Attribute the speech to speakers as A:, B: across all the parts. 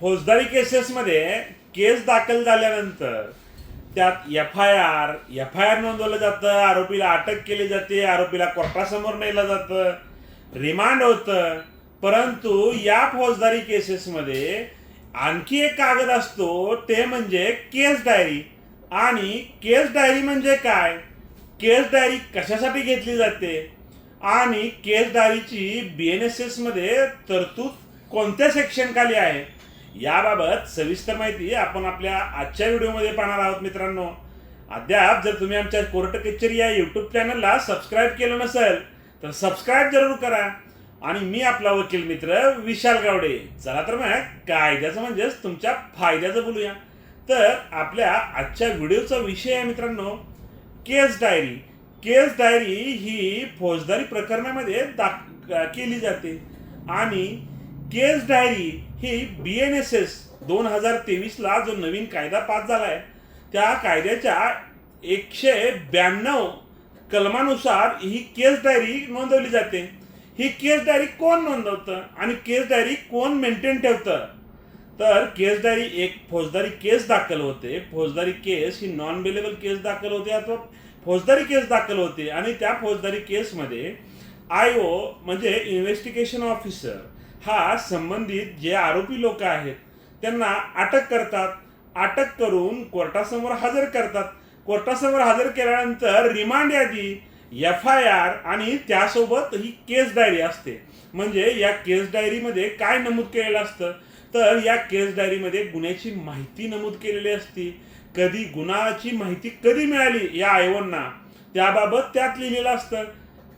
A: फौजदारी केसेसमध्ये केस दाखल झाल्यानंतर त्यात F I R F I R नोंदवलं जातं आरोपीला अटक केली जाते आरोपीला कोर्टासमोर नेलं जातं रिमांड होतं. परंतु या फौजदारी केसेसमध्ये आणखी एक कागद असतो ते म्हणजे केस डायरी. आणि केस डायरी म्हणजे काय? केस डायरी कशासाठी घेतली जाते? आणि केस डायरीची बी एन एस एसमध्ये तरतूद कोणत्या सेक्शन खाली आहे? याबाबत सविस्तर माहिती आपण आपल्या आजच्या व्हिडिओमध्ये पाहणार आहोत मित्रांनो. अद्याप जर तुम्ही आमच्या कोर्ट कचेरी या यूट्यूब चॅनलला सबस्क्राईब केलं नसेल तर सबस्क्राईब जरूर करा. आणि मी आपला वकील मित्र विशाल गावडे. चला तर मग कायद्याचं म्हणजेच तुमच्या फायद्याचं बोलूया. तर आपल्या आजच्या व्हिडिओचा विषय आहे मित्रांनो केस डायरी. केस डायरी ही फौजदारी प्रकरणामध्ये दाख केली जाते. आणि केस डायरी ही बी एन एस एस दोन हजार तेवीसला जो नवीन कायदा पास झाला आहे त्या कायद्याच्या एकशे ब्याण्णव कलमानुसार ही केस डायरी नोंदवली जाते. ही केस डायरी कोण नोंदवतं आणि केस डायरी कोण मेंटेन ठेवतं? तर केस डायरी एक फौजदारी केस दाखल होते. फौजदारी केस ही नॉन बेलेबल केस दाखल होते अथवा फौजदारी केस दाखल होते. आणि त्या फौजदारी केसमध्ये आय ओ म्हणजे इन्व्हेस्टिगेशन ऑफिसर हा संबंधित जे आरोपी लोक आहेत त्यांना अटक करतात. अटक करून कोर्टासमोर हजर करतात. कोर्टासमोर हजर केल्यानंतर रिमांड यादी एफ आय आर आणि त्यासोबत ही केस डायरी असते. म्हणजे या केस डायरीमध्ये काय नमूद केलेलं असतं? तर या केस डायरीमध्ये गुन्ह्याची माहिती नमूद केलेली असती. कधी गुन्हाची माहिती कधी मिळाली या आयोगांना? त्याबाबत त्यात लिहिलेलं असतं.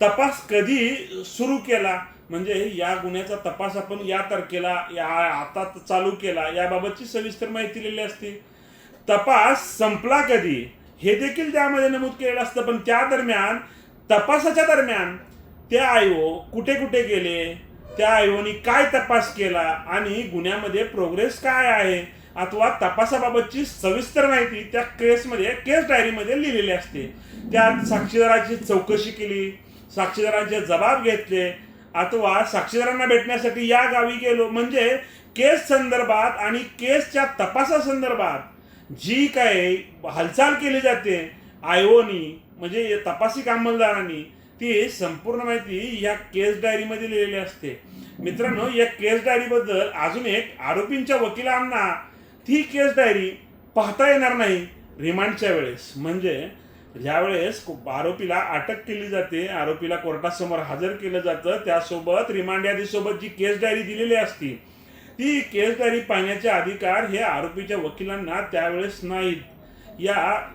A: तपास कधी सुरू केला? म्हणजे या गुन्ह्याचा तपास आपण या तारखेला या आता चालू केला याबाबतची सविस्तर माहिती लिहिली असते. तपास संपला कधी? हे देखील त्यामध्ये नमूद केलेलं असतं पण त्या दरम्यान तपासाच्या दरम्यान ते आयो कुठे कुठे गेले? त्या आयोनी काय तपास केला? आणि गुन्ह्यामध्ये प्रोग्रेस काय आहे? अथवा तपासाबाबतची सविस्तर माहिती त्या केसमध्ये केस डायरीमध्ये लिहिलेली असते. त्यात साक्षीदाराची चौकशी केली साक्षीदारांचे जबाब घेतले अथवा साक्षीदारांना भेटण्यासाठी या गावी गेलो म्हणजे केस संदर्भात आणि केसच्या तपासासंदर्भात जी काय हालचाल केली जाते आयोनी म्हणजे तपासिक अंमलदारांनी ती संपूर्ण माहिती या केस डायरीमध्ये लिहिलेली असते. मित्रांनो या केस डायरीबद्दल अजून एक आरोपींच्या वकिलांना ती केस डायरी पाहता येणार नाही रिमांडच्या वेळेस. म्हणजे ज्यावेळेस आरोपीला अटक केली जाते. आरोपीला कोर्टासमोर हजर केलं जातं. त्यासोबत रिमांड यादीसोबत जी केस डायरी दिलेली असती ती केस डायरी पाहण्याचे अधिकार हे आरोपीच्या वकिलांना त्यावेळेस नाहीत. या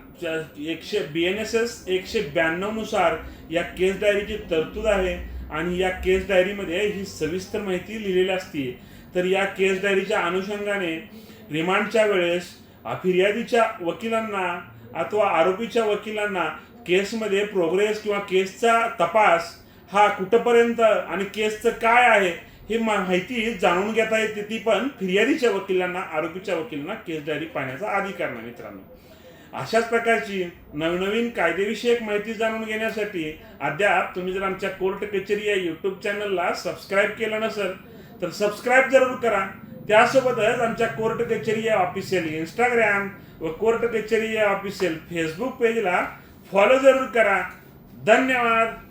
A: एकशे बी एन एस एस एकशे ब्याण्णवनुसार या केस डायरीची तरतूद आहे आणि या केस डायरीमध्ये ही सविस्तर माहिती लिहिलेली असते. तर या केस डायरीच्या अनुषंगाने रिमांडच्या वेळेस फिर्यादीच्या वकिलांना अथवा आरोपीच्या वकिलांना केसमध्ये प्रोग्रेस किंवा केसचा तपास हा कुठपर्यंत आणि केसचं काय आहे ही माहिती जाणून घेता येते ती पण फिर्यादीच्या वकिलांना आरोपीच्या वकिलांना केस डायरी पाहण्याचा अधिकार नाही मित्रांनो. अशाच प्रकारची नवनवीन कायदेविषयक माहिती जाणून घेण्यासाठी अद्याप तुम्ही जर आमच्या कोर्ट कचेरी या यूट्यूब चॅनलला सबस्क्राईब केलं नसेल तर सबस्क्राईब जरूर करा. त्यासोबतच आमच्या कोर्ट कचेरी या ऑफिशियल इंस्टाग्राम व कोर्ट कचेरी या ऑफिशियल फेसबुक पेजला फॉलो जरूर करा. धन्यवाद.